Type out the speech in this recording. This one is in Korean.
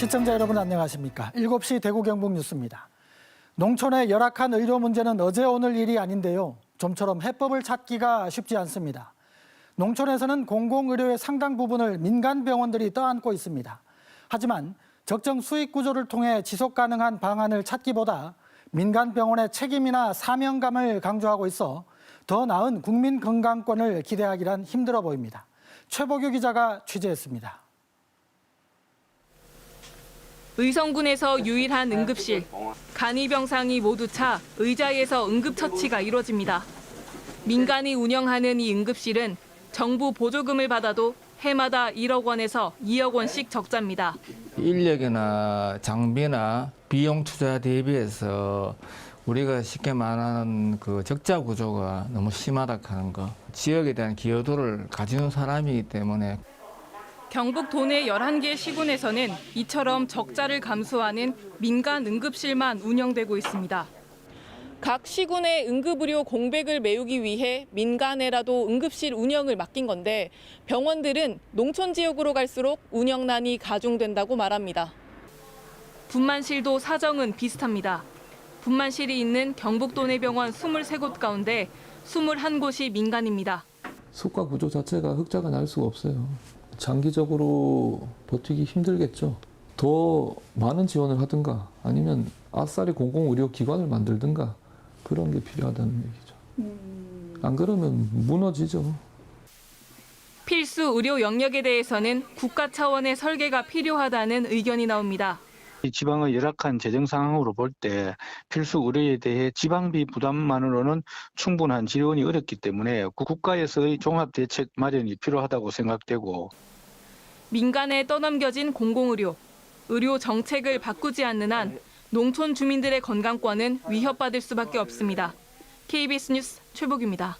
시청자 여러분 안녕하십니까? 7시 대구 경북 뉴스입니다. 농촌의 열악한 의료 문제는 어제 오늘 일이 아닌데요. 좀처럼 해법을 찾기가 쉽지 않습니다. 농촌에서는 공공의료의 상당 부분을 민간 병원들이 떠안고 있습니다. 하지만 적정 수익 구조를 통해 지속 가능한 방안을 찾기보다 민간 병원의 책임이나 사명감을 강조하고 있어 더 나은 국민 건강권을 기대하기란 힘들어 보입니다. 최보규 기자가 취재했습니다. 의성군에서 유일한 응급실. 간이 병상이 모두 차 의자에서 응급처치가 이루어집니다. 민간이 운영하는 이 응급실은 정부 보조금을 받아도 해마다 1억 원에서 2억 원씩 적자입니다. 인력이나 장비나 비용 투자 대비해서 우리가 쉽게 말하는 그 적자 구조가 너무 심하다 하는 거. 지역에 대한 기여도를 가지는 사람이기 때문에 경북 도내 11개 시군에서는 이처럼 적자를 감수하는 민간 응급실만 운영되고 있습니다. 각 시군의 응급의료 공백을 메우기 위해 민간에라도 응급실 운영을 맡긴 건데 병원들은 농촌 지역으로 갈수록 운영난이 가중된다고 말합니다. 분만실도 사정은 비슷합니다. 분만실이 있는 경북 도내병원 23곳 가운데 21곳이 민간입니다. 수가 구조 자체가 흑자가 날 수가 없어요. 장기적으로 버티기 힘들겠죠. 더 많은 지원을 하든가 아니면 아싸리 공공의료기관을 만들든가 그런 게 필요하다는 얘기죠. 안 그러면 무너지죠. 필수 의료 영역에 대해서는 국가 차원의 설계가 필요하다는 의견이 나옵니다. 이 지방의 열악한 재정 상황으로 볼 때 필수 의료에 대해 지방비 부담만으로는 충분한 지원이 어렵기 때문에 그 국가에서의 종합 대책 마련이 필요하다고 생각되고 민간에 떠넘겨진 공공의료, 의료 정책을 바꾸지 않는 한 농촌 주민들의 건강권은 위협받을 수밖에 없습니다. KBS 뉴스 최복입니다.